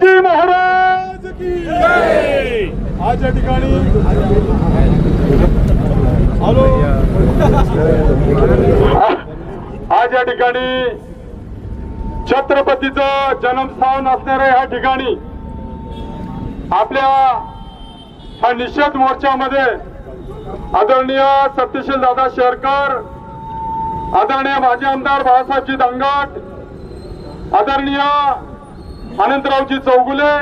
शिवाजी महाराज की आज या ठिकाणी हॅलो! आज या ठिकाणी छत्रपतीचं जन्मस्थान असणाऱ्या या ठिकाणी आपल्या हा निषेध मोर्चामध्ये आदरणीय सत्यशील दादा शेरकर आदरणीय माजी आमदार बाळासाहेबजी दांगट आदरणीय अनंतरावजी चौगुले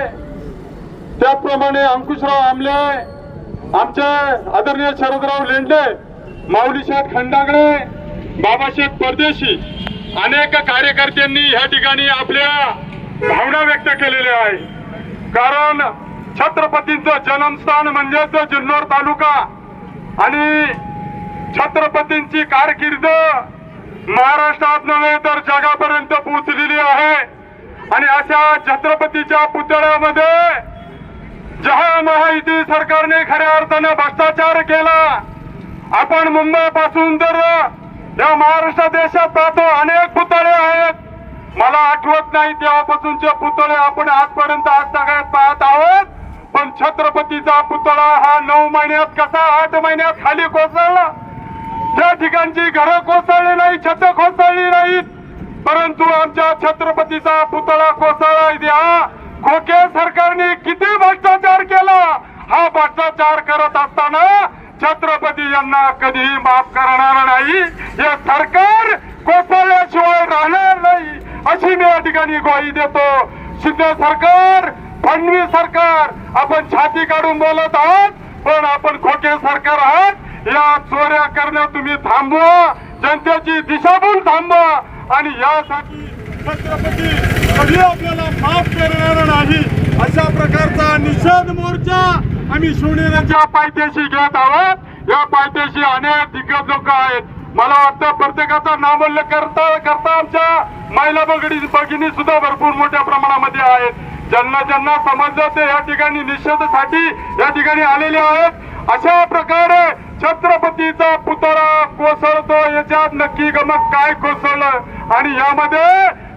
त्याचप्रमाणे अंकुशराव आमले आमचे आदरणीय शरदराव लेंडे माऊलीशेठ खंडागळे बाबाशेठ परदेशी अनेक कार्यकर्त्यांनी या ठिकाणी आपल्या भावना व्यक्त केलेल्या आहे कारण छत्रपतींचं जन्मस्थान म्हणजेच जुन्नर तालुका आणि छत्रपतींची कारकीर्द महाराष्ट्रात नव्हे तर जगापर्यंत पोहोचलेली आहे. आणि अशा छत्रपतीच्या पुतळ्यामध्ये जहा महायुती सरकारने खऱ्या अर्थानं भ्रष्टाचार केला आपण मुंबई पासून तर या महाराष्ट्र देशात पाहतो अनेक पुतळे आहेत. मला आठवत नाही तेव्हापासूनचे पुतळे आपण आजपर्यंत आज सगळ्यात पाहत आहोत. पण छत्रपतीचा पुतळा हा नऊ महिन्यात कसा आठ महिन्यात खाली कोसळला? त्या ठिकाणची घरं कोसळली नाही छत कोसळली नाहीत. परंतु आमच्या छत्रपतीचा पुतळा कोसळला द्या खोके सरकारने किती भ्रष्टाचार केला? हा भ्रष्टाचार करत असताना छत्रपती यांना कधीही माफ करणार नाही. हे सरकार कोसळल्याशिवाय राहणार नाही अशी मी या ठिकाणी ग्वाही देतो. शिंदे सरकार फडणवीस सरकार आपण छाती काढून बोलत आहात पण आपण खोटे सरकार आहात. या चोऱ्या करण्यात तुम्ही थांबवा जनतेची दिशाभूल थांबवा. आणि यासाठी छत्रपती कधी आपल्याला माफ करणार नाही अशा प्रकारचा निषेध मोर्चा आम्ही शिवनेऱ्याच्या पायथ्याशी घेत आहोत. या पायथ्याशी अनेक दिग्गज लोक आहेत. मला वाटतं प्रत्येकाचा नामोल्लेख करता करता आमच्या महिला बगडी भगिनी सुद्धा भरपूर मोठ्या प्रमाणामध्ये आहेत. ज्यांना ज्यांना समजलं ते या ठिकाणी निषेधासाठी या ठिकाणी आलेले आहेत. अशा प्रकारे छत्रपतीचा पुतळा कोसळतो याच्यात नक्की गमक काय कोसळलं आणि यामध्ये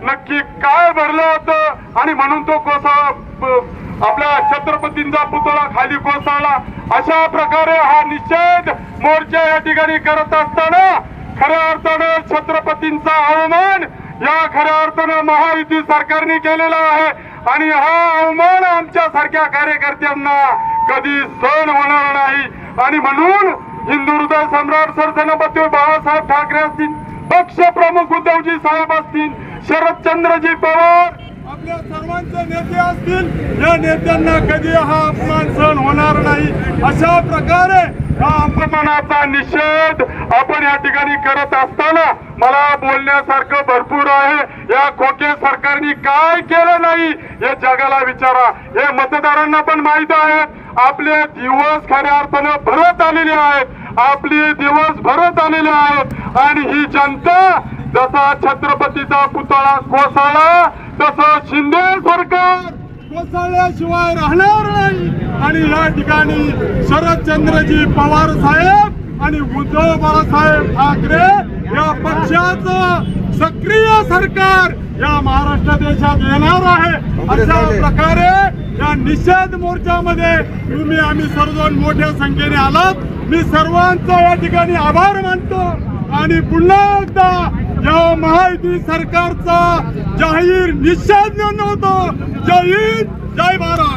नक्की काय भरलं होतं? आणि म्हणून तो कोसळ आपल्या छत्रपतींचा पुतळा खाली कोसळला. अशा प्रकारे हा निषेध मोर्चा या ठिकाणी करत असताना खऱ्या अर्थानं छत्रपतींचा अवमान या खऱ्या अर्थानं महायुती सरकारने केलेला आहे. आणि हा अवमान आमच्या सारख्या कार्यकर्त्यांना कधी सहन होणार नाही. आणि म्हणून हिंदू हृदय सम्राट सरसेनापती बाळासाहेब ठाकरे असतील पक्ष प्रमुख उद्धवजी साहेब असतील शरदचंद्रजी पवार. आपल्या सर्वांचे नेते असतील या नेत्यांना कधी हा अपमान सहन होणार नाही. अशा प्रकारे हा अपमानाचा निषेध आपण या ठिकाणी करत असताना मला बोलण्यासारखं भरपूर आहे. या खोके सरकारने काय केलं नाही हे जगाला विचारा. हे मतदारांना पण माहीत आहे. आपले दिवस खऱ्या अर्थानं भरत आलेले आहेत. आपले दिवस भरत आलेले आहेत. आणि ही जनता जसा छत्रपतीचा पुतळा कोसळला तसं शिंदे सरकार कोसळल्याशिवाय राहणार नाही. आणि या ठिकाणी शरदचंद्रजी पवार साहेब आणि उद्धव बाळासाहेब ठाकरे या पक्षाचं सक्रिय सरकार या महाराष्ट्र देशात येणार आहे. अशा प्रकारे या निषेध मोर्चामध्ये तुम्ही आम्ही सर्वजण मोठ्या संख्येने आलात. मी सर्वांचा या ठिकाणी आभार मानतो. आणि पुन्हा एकदा या महायुती सरकारचा जाहीर निषेध नोंदवतो. जय हिंद जय महाराष्ट्र